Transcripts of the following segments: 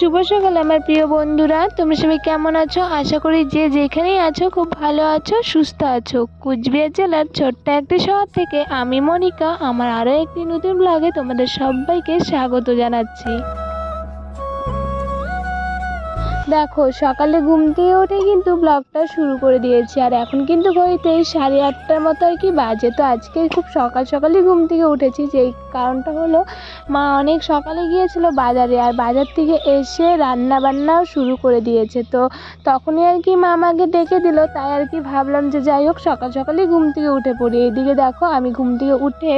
শুভ সকাল, আমার প্রিয় বন্ধুরা। তোমরা সবাই কেমন আছো? আশা করি যে যেখানেই আছো, খুব ভালো আছো, সুস্থ আছো। কুচবিহার জেলার ছোট্ট একটি শহর থেকে আমি মনিকা। আমার আরও একটি নতুন ব্লগে তোমাদের সবাইকে স্বাগত জানাচ্ছি। দেখো, সকালে ঘুম থেকে উঠে কিন্তু ব্লগটা শুরু করে দিয়েছি। আর এখন কিন্তু ঘড়িতে সাড়ে আটটার মতো আর কি বাজে। তো আজকে খুব সকাল সকালই ঘুম থেকে উঠেছি। যেই কারণটা হলো, মা অনেক সকালে গিয়েছিল বাজারে। আর বাজার থেকে এসে রান্না বান্নাও শুরু করে দিয়েছে। তো তখনই আর কি মা আমাকে ডেকে দিল। তাই আর কি ভাবলাম যে যাই হোক, সকাল সকালেই ঘুম থেকে উঠে পড়ি। এইদিকে দেখো, আমি ঘুম থেকে উঠে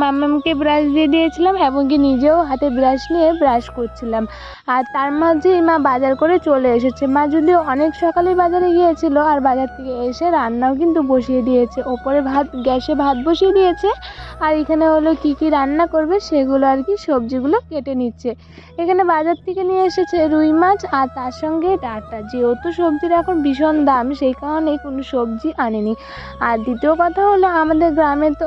মাম্মামকে ব্রাশ দিয়ে দিয়েছিলাম এবং কি নিজেও হাতে ব্রাশ নিয়ে ব্রাশ করছিলাম। আর তার মাঝেই মা বাজার করে চলে এসেছে। মা যদিও অনেক সকালে বাজারে গিয়েছিল, আর বাজার থেকে এসে রান্নাও কিন্তু বসিয়ে দিয়েছে। ওপরে ভাত, গ্যাসে ভাত বসিয়ে দিয়েছে। আর এখানে হলো কি কি রান্না করবে সেগুলো আর কি সবজিগুলো কেটে নিচ্ছে। এখানে বাজার থেকে নিয়ে এসেছে রুই মাছ আর তার সঙ্গে ডাটা। যেহেতু সবজির এখন ভীষণ দাম, সেই কারণে কোনো সবজি আনেনি। আর দ্বিতীয় কথা হলো আমাদের গ্রামে তো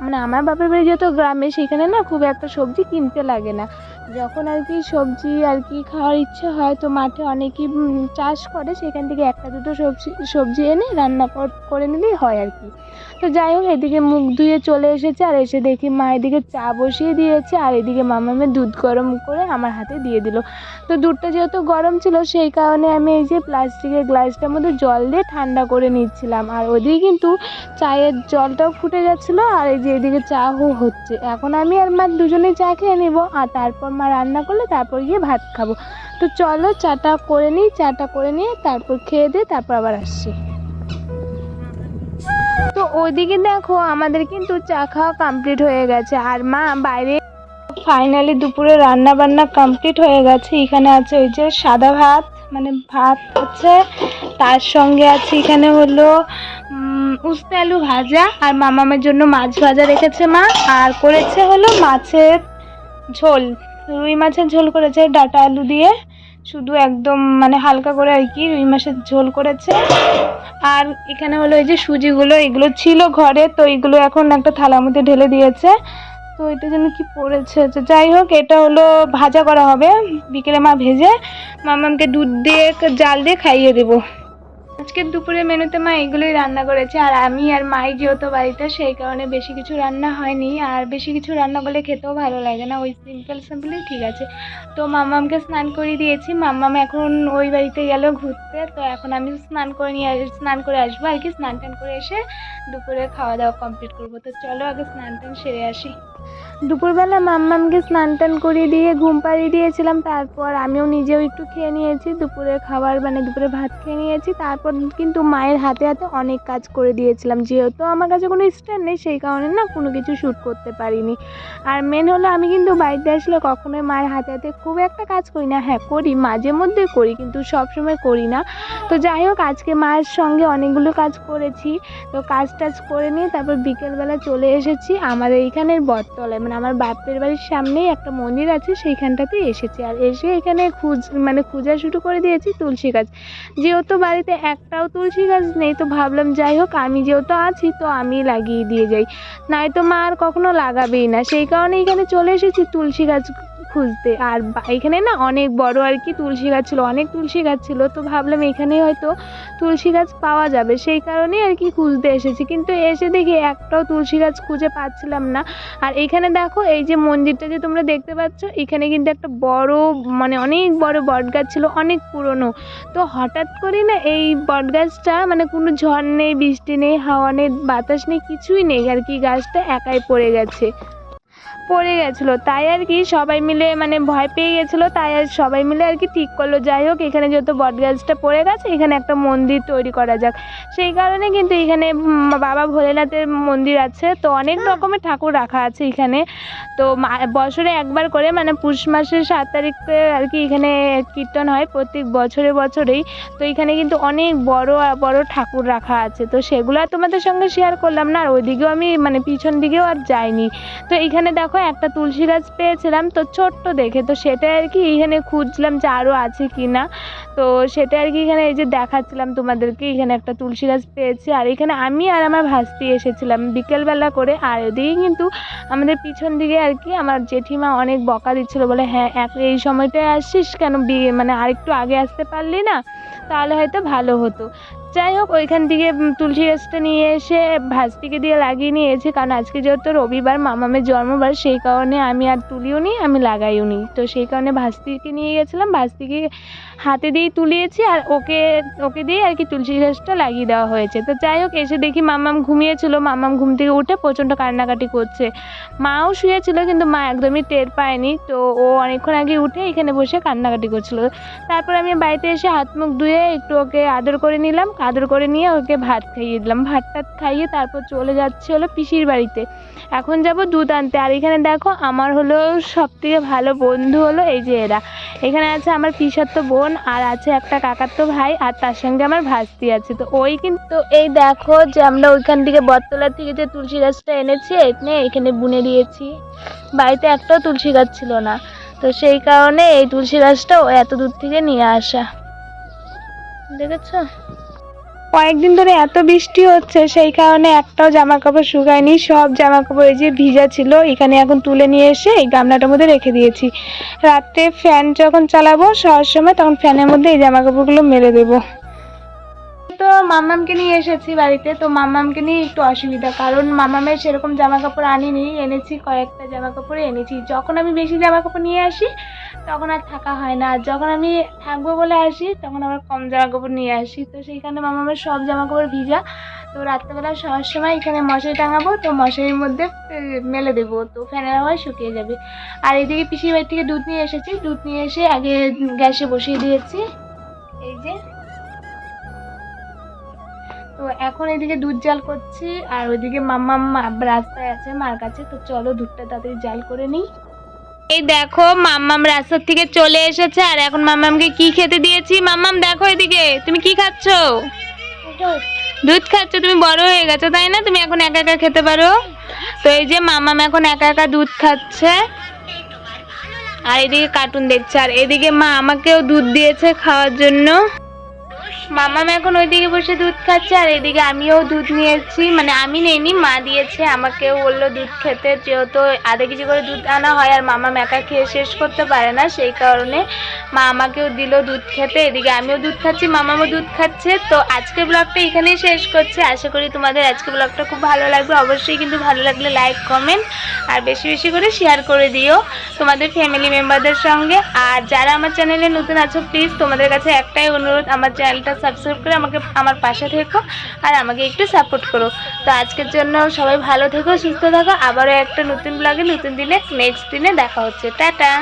মানে আমার বাপের বাড়ি যেহেতু গ্রামে, সেখানে না খুব একটা সবজি কিনতে লাগে না। যখন আর কি সবজি আর কি খাওয়ার ইচ্ছে হয় তো মাঠে অনেকেই চাষ করে। সেখান থেকে একটা দুটো সবজি সবজি এনে রান্না কর- নিলেই হয় আর কি। তো যাই হোক, এদিকে মুখ ধুয়ে চলে এসেছে আর এসে দেখি মা এদিকে চা বসিয়ে দিয়েছে আর এদিকে মামামে দুধ গরম করে আমার হাতে দিয়ে দিল। তো দুধটা যেহেতু গরম ছিল, সেই কারণে আমি এই যে প্লাস্টিকের গ্লাসটার মধ্যে জল দিয়ে ঠান্ডা করে নিচ্ছিলাম। আর ওদিকে কিন্তু চায়ের জলটাও ফুটে যাচ্ছিল আর এই যে এদিকে চা হচ্ছে। এখন আমি আর মা দুজনেই চা খেয়ে নেব আর তারপর মা রান্না করলে তারপর গিয়ে ভাত খাব। তো চলো চাটা করে নিই, চাটা করে নিয়ে তারপর খেয়ে দিয়ে তারপর আবার আসছি। তো ওইদিকে দেখো, আমাদের কিন্তু চা খাওয়া কমপ্লিট হয়ে গেছে। আর মা, বাইরে ফাইনালি দুপুরে রান্না বান্না কমপ্লিট হয়ে গেছে। এখানে আছে ওই যে সাদা ভাত মানে ভাত আছে তার সঙ্গে আছে এখানে হলো উস্তে আলু ভাজা। আর মামামের জন্য মাছ ভাজা রেখেছে মা। আর করেছে হলো মাছের ঝোল, রুই মাছের ঝোল করেছে ডাটা আলু দিয়ে। শুধু একদম মানে হালকা করে আর কি রুই মাছের ঝোল করেছে। আর এখানে হলো এই যে সুজিগুলো, এগুলো ছিল ঘরে, তো এগুলো এখন একটা থালার মধ্যে ঢেলে দিয়েছে। তো এটা যেন কি পড়েছে, তো যাই হোক, এটা হলো ভাজা করা হবে। বিকেলে মা ভেজে, মামামকে দুধ দিয়ে, জাল দিয়ে খাইয়ে দেবো। আজকের দুপুরে মেনুতে মা এগুলোই রান্না করেছে, আর আমি আর মাই যেহেতু বাড়িতে, সেই কারণে বেশি কিছু রান্না হয়নি, আর বেশি কিছু রান্না করলে খেতেও ভালো লাগে না, ওই সিম্পল সিম্পলই ঠিক আছে। তো মাম্মামকে স্নান করিয়ে দিয়েছি মাম্মাম এখন ওই বাড়িতে গেল ঘুরতে, তো এখন আমি স্নান করে নিয়ে স্নান করে আসব আর কি, স্নান টান করে এসে দুপুরে খাওয়া দাওয়া কমপ্লিট করব। তো চলো আগে স্নান টান সেরে আসি। দুপুরবেলা মাম্মামকে স্নান টান করিয়ে দিয়ে ঘুম পাড়িয়ে দিয়েছিলাম, তারপর আমিও নিজেও একটু খেয়ে নিয়েছি, দুপুরের খাবার মানে দুপুরে ভাত খেয়ে নিয়েছি, তারপর কিন্তু মায়ের হাতে হাতে অনেক কাজ করে দিয়েছিলাম, যেহেতু আমার কাছে কোনো স্ট্যান্ড নেই, সেই কারণে না কোনো কিছু শ্যুট করতে পারিনি। আর মেন হলো আমি কিন্তু বাড়িতে আসলে কখনোই মায়ের হাতে হাতে খুব একটা কাজ করি না হ্যাঁ করি, মাঝে মধ্যে করি, কিন্তু সব সময় করি না। তো যাই হোক, আজকে মায়ের সঙ্গে অনেকগুলো কাজ করেছি, তো কাজ টাজ করে নিয়ে তারপর বিকেলবেলা চলে এসেছি আমাদের এইখানের বটতলায় মানে আমার বাপের বাড়ির সামনেই একটা মন্দির আছে, সেইখানটাতে এসেছি। আর এসে এখানে খুঁজ মানে খোঁজা শুরু করে দিয়েছি তুলসী গাছ। যেহেতু বাড়িতে একটাও তুলসী গাছ নেই, তো ভাবলাম যাই হোক, আমি যেহেতু আছি, তো আমি লাগিয়ে দিয়ে যাই। নয়তো মা আর কখনো লাগাবেই না। সেই কারণে এখানে চলে এসেছি তুলসী গাছ খুঁজতে। আর এখানে না অনেক বড় আর কি তুলসী গাছ ছিল, অনেক তুলসী গাছ ছিল। তো ভাবলাম এখানে হয়তো তুলসী গাছ পাওয়া যাবে। সেই কারণেই আর কি খুঁজতে এসেছি। কিন্তু এসে দেখি একটাও তুলসী গাছ খুঁজে পাচ্ছিলাম না। আর এখানে দেখো এই যে মন্দিরটা যে তোমরা দেখতে পাচ্ছ, এখানে কিন্তু একটা বড় মানে অনেক বড় বট গাছ ছিল, অনেক পুরনো। তো হঠাৎ করে না এই বট গাছটা মানে কোনো ঝড় নেই, বৃষ্টি নেই, হাওয়া নেই, বাতাস নেই, কিছুই নেই। আর কি গাছটা একাই পড়ে গেছে। পড়ে গেছিল। তাই আর কি সবাই মিলে মানে ভয় পেয়ে গেছিল। তাই আর সবাই মিলে আর কি ঠিক করল। যাই হোক এখানে যেহেতু বট গাছটা পড়ে গেছে এখানে একটা মন্দির তৈরি করা যাক। সেই কারণে কিন্তু এখানে বাবা ভোলেনাথের মন্দির আছে। তো অনেক রকমের ঠাকুর রাখা আছে এখানে। তো বছরে একবার করে মানে পুষ মাসের সাত তারিখে আর কি এখানে কীর্তন হয় প্রত্যেক বছরে বছরেই। তো এখানে কিন্তু অনেক বড় বড় ঠাকুর রাখা আছে। তো সেগুলো আর তোমাদের সঙ্গে শেয়ার করলাম না। আর ওইদিকেও আমি মানে পিছন দিকেও আর যাইনি। তো এখানে দেখো একটা তুলসী গাছ পেয়েছিলাম, তো ছোট্ট দেখে, তো সেটা আর কি এখানে খুঁজছিলাম যে আরও আছে কি না তো সেটা আর কি এখানে এই যে দেখাচ্ছিলাম তোমাদেরকে, এখানে একটা তুলসী গাছ পেয়েছি। আর এখানে আমি আর আমার ভাস্তি এসেছিলাম বিকেলবেলা করে। আর এদিকে কিন্তু আমাদের পিছন দিকে আর কি আমার জেঠিমা অনেক বকা দিচ্ছিল, বলে হ্যাঁ এক, এই সময়টায় আসছিস কেন? বিয়ে মানে আরেকটু আগে আসতে পারলি না, তাহলে হয়তো ভালো হতো। যাই হোক, ওইখান থেকে তুলসী গাছটা নিয়ে এসে ভাস্তিকে দিয়ে লাগিয়ে নিয়েছি কারণ আজকে যেহেতু রবিবার, মামামের জন্মবার, সেই কারণে আমি আর তুলিও নি, আমি লাগাইও নি। তো সেই কারণে ভাস্তিকে নিয়ে গেছিলাম, ভাস্তিকে হাতে দিয়েই তুলিয়েছি, আর ওকে ওকে দিয়ে আর কি তুলসী গাছটা লাগিয়ে দেওয়া হয়েছে। তো যাই হোক, এসে দেখি মামাম ঘুমিয়েছিল, মামাম ঘুম থেকে উঠে প্রচণ্ড কান্নাকাটি করছে। মাও শুয়েছিল, কিন্তু মা একদমই টের পায়নি, তো ও অনেকক্ষণ আগে উঠে এখানে বসে কান্নাকাটি করছিল। তারপর আমি বাড়িতে এসে হাত মুখ ধুয়ে একটু ওকে আদর করে নিলাম আদর করে নিয়ে ওকে ভাত খাইয়ে দিলাম। ভাত টাত খাইয়ে তারপর চলে যাচ্ছে হলো পিসির বাড়িতে। এখন যাব দুধ আনতে। আর এখানে দেখো আমার হলো সব থেকে ভালো বন্ধু হলো এই যে এরা। এখানে আছে আমার পিসাতো বোন আর আছে একটা কাকাতো ভাই আর তার সঙ্গে আমার ভাস্তি আছে। তো ওই কিন্তু এই দেখো যে আমরা ওইখান থেকে বটতলা থেকে যে তুলসী গাছটা এনেছি এনে এখানে বুনে দিয়েছি। বাড়িতে একটাও তুলসী গাছ ছিল না। তো সেই কারণে এই তুলসী গাছটা ও এত দূর থেকে নিয়ে আসা। দেখেছ? কয়েকদিন ধরে এত বৃষ্টি হচ্ছে, সেই কারণে একটাও জামা কাপড় শুকায়নি, সব জামা কাপড় এই যে ভিজা ছিল, এখানে এখন তুলে নিয়ে এসে এই গামলাটার মধ্যে রেখে দিয়েছি। রাতে ফ্যান যখন চালাবো, শোয়ার সময় তখন ফ্যানের মধ্যে এই জামা কাপড়গুলো মেরে দেবো। তো মামামকে নিয়ে এসেছি বাড়িতে, তো মামামকে নিয়ে একটু অসুবিধা, কারণ মামামের সেরকম জামা কাপড় আনিনি, এনেছি, কয়েকটা জামা কাপড় এনেছি। যখন আমি বেশি জামা কাপড় নিয়ে আসি তখন আর থাকা হয় না। যখন আমি থাকব বলে আসি, তখন আবার কম জামা কাপড় নিয়ে আসি। তো সেইখানে মামামের সব জামা কাপড় ভিজা। তো রাত্রেবেলা শোয়ার সময় এখানে মশারি টাঙাবো, তো মশারির মধ্যে মেলে দেবো। তো ফ্যানের হাওয়ায় শুকিয়ে যাবে। আর এদিকে পিসির বাড়ি থেকে দুধ নিয়ে এসেছি। দুধ নিয়ে এসে আগে গ্যাসে বসিয়ে দিয়েছি। এই যে। তো এখন এদিকে দুধ জাল করছি। আর ওইদিকে মাম্মা রাস্তায় আছে মার কাছে। তো চলো দুধটা তাড়াতাড়ি জাল করে নিই। এই দেখো মাম্মাম রাস্তার থেকে চলে এসেছে আর এখন মাম্মামকে কি খেতে দিয়েছি? মাম্মাম দেখো এদিকে তুমি কি খাচ্ছ? দুধ। খাচ্ছ? তুমি বড় হয়ে গেছো তাই না? তুমি এখন একা একা খেতে পারো? তো এই যে মাম্মাম এখন একা একা দুধ খাচ্ছে আর এদিকে কার্টুন দেখছে আর এদিকে মা আমাকেও দুধ দিয়েছে খাওয়ার জন্য। মামাম এখন ওইদিকে বসে দুধ খাচ্ছে আর এদিকে আমিও দুধ নিয়েছি। মানে আমি নেইনি, মা দিয়েছে, আমাকেও বলল দুধ খেতে, যেহেতু আধা কেজি করে দুধ আনা হয় আর মামাম একা খেয়ে শেষ করতে পারে না, সেই কারণে মা আমাকেও দিল দুধ খেতে, এদিকে আমিও দুধ খাচ্ছি, মামামও দুধ খাচ্ছে। তো আজকের ব্লগটা এখানেই শেষ করছি। আশা করি তোমাদের আজকে ব্লগটা খুব ভালো লাগবে। অবশ্যই কিন্তু ভালো লাগলে লাইক কমেন্ট আর বেশি বেশি করে শেয়ার করে দিও তোমাদের ফ্যামিলি মেম্বারদের সঙ্গে। আর যারা আমার চ্যানেলে নতুন আছো প্লিজ তোমাদের কাছে একটাই অনুরোধ, আমার চ্যানেলটা সাবস্ক্রাইব করে আমাকে, আমার পাশে থেকো আর আমাকে একটু সাপোর্ট করো। তো আজকের জন্য সবাই ভালো থেকো, সুস্থ থাকো। আবারও একটা নতুন ব্লগে নতুন দিনে নেক্সট দিনে দেখা হচ্ছে। টাটা!